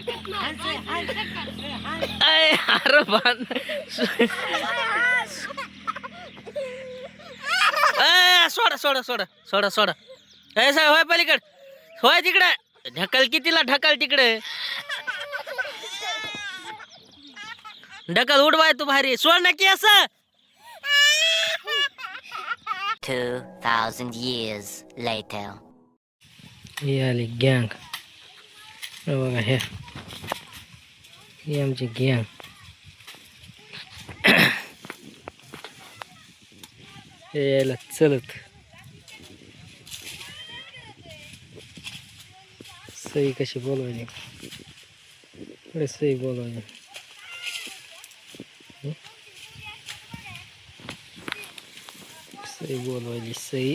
अरे सोडा सोडा सोडा सोडा सोडा ढकल कि तिला ढकल तक ढकल उडवाय तू भारी सोड ना कि Two thousand years later. Yeah, gang. बघा हे ही आमची गॅंग हे यायला चलत सई कशी बोलवायची थोडे सई बोलवायची सई बोलवायची सई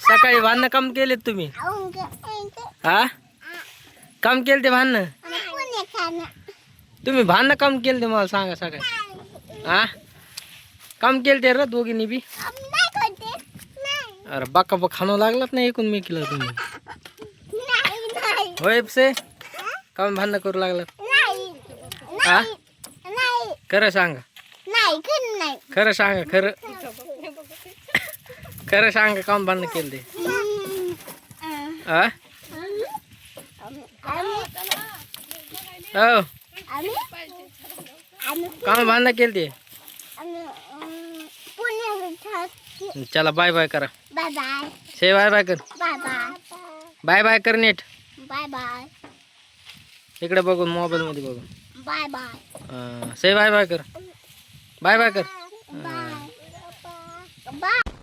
सकाळी भांडणं काम केलेत तुम्ही हा काम केलं ते भांडणं तुम्ही भांडणं काम केलं ते मला सांगा सकाळी हा काम केलं ते र दोघींनी बी अरे बाका बा खाणं लागलात नाही एकूण मी केलं तुम्ही होय से काम भांडणं करू लागलात हा खरं सांगा खरं सांगा खरं करे सांग कौन बंद कर दे कौन बंद कर दे चला बाय बाय कर bye bye say bye bye कर बाय बाय कर नीट बाय बाय इकडे बघून मोबाइल मध्ये बघून bye bye say bye bye कर बाय बाय कर बाय